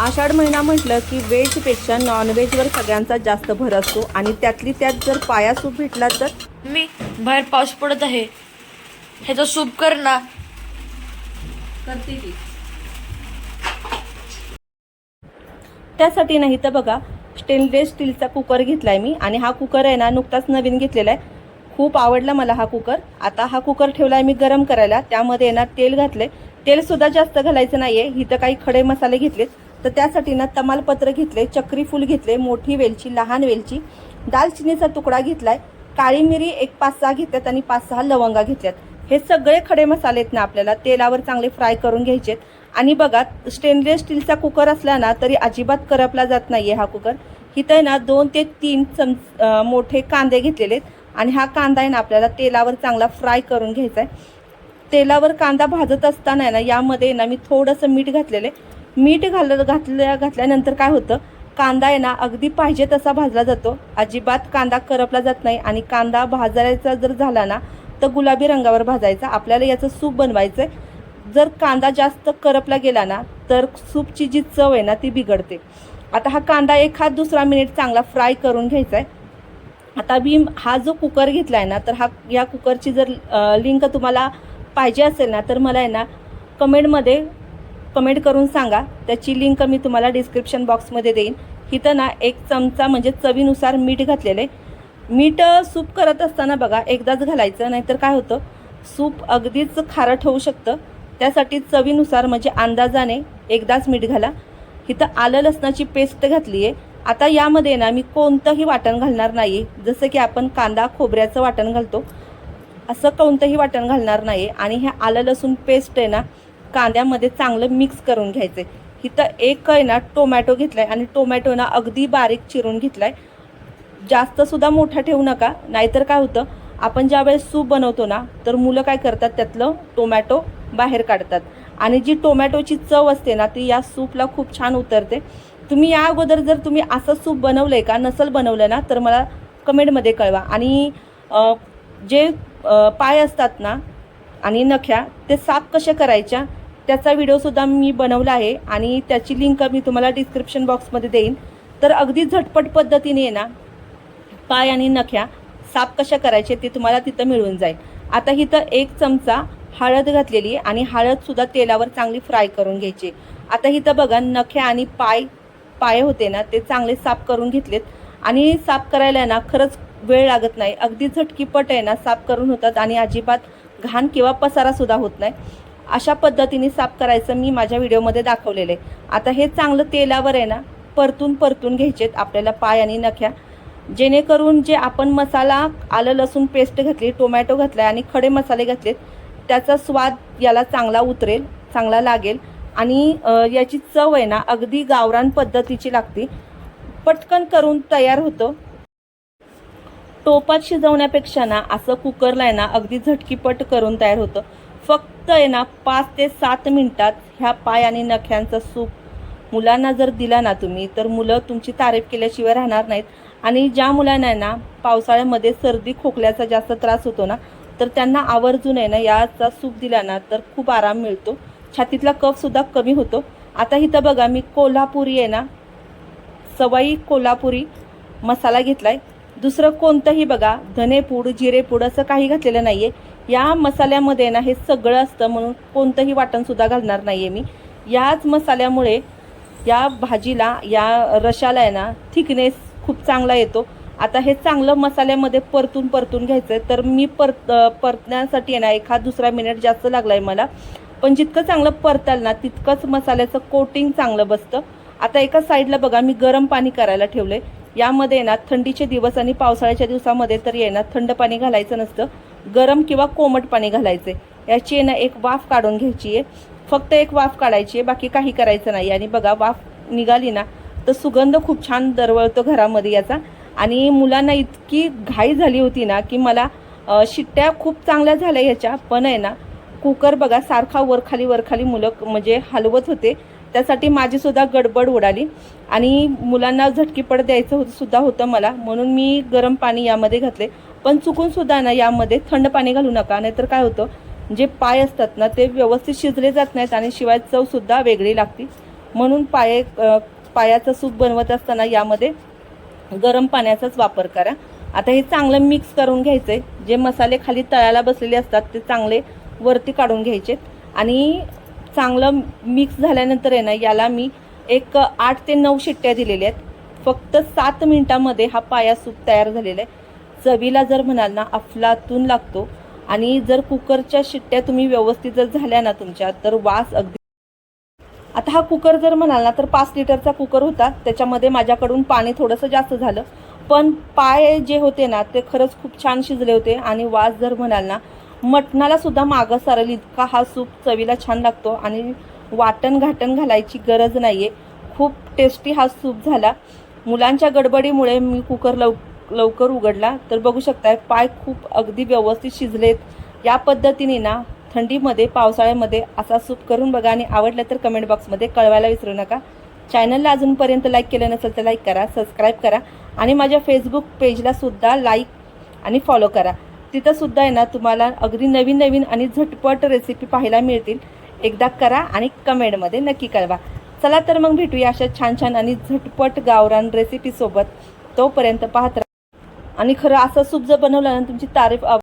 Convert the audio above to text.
आषाढ महिना म्हटलं की व्हेजपेक्षा नॉनव्हेजवर सगळ्यांचा जास्त भर असतो आणि त्यातली त्यात जर पाया सूप भेटला तर? मी बाहेर पाऊस पडत आहे. ह्याचा सूप कर ना. करते की. त्यासाठी नाही तर बघा स्टेनलेस स्टीलचा कुकर घेतलाय मी आणि हा कुकर आहे ना नुकताच नवीन घेतलेला आहे. खूप आवडला मला हा कुकर आता हा कुकर ठेवलाय मी गरम करायला. त्यामध्ये ना तेल घातले तेल सुद्धा जास्त घालायचं नाहीये. इथं काही खडे मसाले घेतलेत. तर त्यासाठी ना तमालपत्र घेतले चक्री फूल घेतले मोठी वेलची लहान वेलची. दालचिनीचा तुकडा घेतलाय काळी मिरी एक पाच सहा घेतल्यात आणि पाच सहा लवंगा घेतल्यात. हे सगळे खडे मसाले आहेत ना आपल्याला तेलावर चांगले फ्राय करून घ्यायचेत. आणि बघा स्टेनलेस स्टीलचा कुकर असला ना तरी अजिबात करपला जात नाहीये हा कुकर इथं आहे ना दोन ते तीन चम मोठे कांदे घेतलेले आहेत आणि हा कांदा आहे ना आपल्याला तेलावर चांगला फ्राय करून घ्यायचा आहे तेलावर कांदा भाजत असताना आहे ना यामध्ये ना मी थोडंसं मीठ घातलेलं आहे मीठ घाल घातल्या घातल्यानंतर काय होतं? कांदा आहे ना अगदी पाहिजे तसा भाजला जातो. अजिबात कांदा करपला जात नाही आणि कांदा भाजायचा जर झाला ना तर गुलाबी रंगावर भाजायचा. आपल्याला याचं सूप बनवायचं आहे जर कांदा जास्त करपला गेला ना तर सूपची जी चव आहे ना ती बिघडते. आता हा कांदा एखाद दुसरा मिनिट चांगला फ्राय करून घ्यायचा आहे आता मी हा जो कुकर घेतला आहे ना तर हा या कुकरची जर लिंक तुम्हाला पाहिजे असेल ना तर मला आहे ना कमेंटमध्ये कमेंट करून सांगा. त्याची लिंक मी तुम्हाला डिस्क्रिप्शन बॉक्समध्ये देईन. इथं ना एक चमचा म्हणजे चवीनुसार मीठ घातलेलं आहे. मीठ सूप करत असताना बघा एकदाच घालायचं नाहीतर काय होतं? सूप अगदीच खारट होऊ शकतं. त्यासाठी चवीनुसार म्हणजे अंदाजाने एकदाच मीठ घाला. इथं आलं लसणाची पेस्ट घातली आहे. आता यामध्ये ना मी कोणतंही वाटण घालणार नाही जसं की आपण कांदा खोबऱ्याचं वाटण घालतो. असं कोणतंही वाटण घालणार नाही आणि हे आलं लसूण पेस्ट आहे ना कांद्यामध्ये चांगलं मिक्स करून घ्यायचं आहे इथं एक आहे ना टोमॅटो घेतला आहे आणि टोमॅटो ना अगदी बारीक चिरून घेतला आहे जास्त सुद्धा मोठा ठेवू नका नाहीतर काय होतं आपण ज्यावेळेस सूप बनवतो ना तर मुलं काय करतात त्यातलं टोमॅटो बाहेर काढतात. आणि जी टोमॅटोची चव असते ना ती या सूपला खूप छान उतरते. तुम्ही या अगोदर जर तुम्ही असं सूप बनवलं आहे का नसल बनवलं ना तर मला कमेंटमध्ये कळवा. आणि जे पाय असतात ना आणि नख्या ते साफ कशा करायच्या त्याचा व्हिडिओसुद्धा मी बनवला आहे आणि त्याची लिंक मी तुम्हाला डिस्क्रिप्शन बॉक्समध्ये देईन. तर अगदी झटपट पद्धतीने आहे ना पाय आणि नख्या साफ कशा करायचे ते तुम्हाला तिथं मिळून जाईल. आता इथं एक चमचा हळद घातलेली आहे आणि हळदसुद्धा तेलावर चांगली फ्राय करून घ्यायची आता इथं बघा नख्या आणि पाय पाय होते ना ते चांगले साफ करून घेतलेत. आणि साफ करायला आहे ना खरंच वेळ लागत नाही. अगदी झटकीपट आहे ना साफ करून होतात आणि अजिबात घाण किंवा पसारासुद्धा होत नाही. अशा पद्धतीने साफ करायचं मी माझ्या व्हिडिओमध्ये दाखवलेलं आहे. आता हे चांगलं तेलावर आहे ना परतून परतून घ्यायचेत आपल्याला पाय आणि नख्या. जेणेकरून जे आपण मसाला आलं लसूण पेस्ट घातली टोमॅटो घातला आणि खडे मसाले घातलेत त्याचा स्वाद याला चांगला उतरेल चांगला लागेल. आणि याची चव आहे ना अगदी गावरान पद्धतीची लागते. पटकन करून तयार होतं. टोपात शिजवण्यापेक्षा ना असं कुकरला आहे ना अगदी झटकीपट करून तयार होतं. फक्त आहे ना पाच ते सात मिनिटात ह्या पाय आणि नख्यांचा सूप मुलांना जर दिला ना तुम्ही तर मुलं तुमची तारीफ केल्याशिवाय राहणार नाहीत. आणि ज्या मुलांना आहे ना पावसाळ्यामध्ये सर्दी खोकल्याचा जास्त त्रास होतो ना तर त्यांना आवर्जून आहे ना याचा सूप दिला ना तर खूप आराम मिळतो. छातीतला कफसुद्धा कमी होतो. आता इथं बघा मी कोल्हापुरी आहे ना सवाई कोल्हापुरी मसाला घेतला आहे दुसरं कोणतंही बघा धनेपूड जिरेपूड असं काही घातलेलं नाही आहे या मसाल्यामध्ये ना हे सगळं असतं म्हणून कोणतंही वाटणसुद्धा घालणार नाही आहे मी. याच मसाल्यामुळे या भाजीला या रशाला आहे ना थिकनेस खूप चांगला येतो. आता हे चांगलं मसाल्यामध्ये परतून परतून घ्यायचं आहे तर मी परत परतण्यासाठी आहे ना एखाद दुसरा मिनिट जास्त लागला आहे मला. पण जितकं चांगलं परताल ना तितकंच मसाल्याचं कोटिंग चांगलं बसतं. आता एका साईडला बघा मी गरम पाणी करायला ठेवलं आहे यामध्ये ना थंडीचे दिवस आणि पावसाळ्याच्या दिवसामध्ये तर ये ना थंड पाणी घालायचं नसतं गरम किंवा कोमट पाणी घालायचं. आहे याची आहे ना एक वाफ काढून घ्यायची आहे. फक्त एक वाफ काढायची आहे बाकी काही करायचं नाही. आणि बघा वाफ निघाली ना तर सुगंध खूप छान दरवळतो घरामध्ये याचा. आणि मुलांना इतकी घाई झाली होती ना की मला शिट्ट्या खूप चांगल्या झाल्या याच्या. पण आहे ना कुकर बघा सारखा वरखाली वरखाली मुलं म्हणजे हलवत होते. त्यासाठी माझी सुद्धा गडबड उडाली. आणि मुलांना झटकीपट द्यायचं होतं सुद्धा होतं मला. म्हणून मी गरम पाणी यामध्ये घातले. पण चुकून सुद्धा ना यामध्ये थंड पाणी घालू नका. नाहीतर काय होतं जे पाय असतात ना ते व्यवस्थित शिजले जात नाहीत आणि शिवाय चवसुद्धा वेगळी लागते. म्हणून पाये पायाचं सूप बनवत असताना यामध्ये गरम पाण्याचाच वापर करा. आता हे चांगलं मिक्स करून घ्यायचं आहे जे मसाले खाली तळाला बसलेले असतात ते चांगले वरती काढून घ्यायचे आणि चांगलं मिक्स झाल्यानंतर आहे ना याला मी एक आठ ते नऊ शिट्ट्या दिलेल्या आहेत. फक्त सात मिनटामध्ये हा पाया सूप तयार झालेला आहे. चवीला जर म्हणाल ना अफलातून लागतो. आणि जर कुकरच्या शिट्ट्या तुम्ही व्यवस्थित जर झाल्या ना तुमच्या तर वास अगदी आता हा कुकर जर म्हणाल ना तर पाच लिटरचा कुकर होता. त्याच्यामध्ये माझ्याकडून पाणी थोडंसं जास्त झालं. पण पाय जे होते ना ते खरंच खूप छान शिजले होते. आणि वास जर म्हणाल ना मटणाला सुद्धा मागं सारेल इतका हा सूप चवीला छान लागतो आणि वाटण घाटण घालायची गरज नाही आहे खूप टेस्टी हा सूप झाला. मुलांच्या गडबडीमुळे मी कुकर लव लवकर उघडला. तर बघू शकताय पाय खूप अगदी व्यवस्थित शिजलेत. या पद्धतीने ना थंडीमध्ये पावसाळ्यामध्ये असा सूप करून बघा आणि आवडलं तर कमेंट बॉक्समध्ये कळवायला विसरू नका. चॅनलला अजूनपर्यंत लाईक केलं नसेल तर लाईक करा सबस्क्राईब करा आणि माझ्या फेसबुक पेजला सुद्धा लाईक आणि फॉलो करा. तिथं सुद्धा आहे ना तुम्हाला अगदी नवीन नवीन आणि झटपट रेसिपी पाहायला मिळतील. एकदा करा आणि कमेंटमध्ये नक्की कळवा. चला तर मग भेटूया अशा छान छान आणि झटपट गावरान रेसिपीसोबत तोपर्यंत पाहत राहा. आणि खरं असं सूप जर बनवलं ना तुमची तारीफ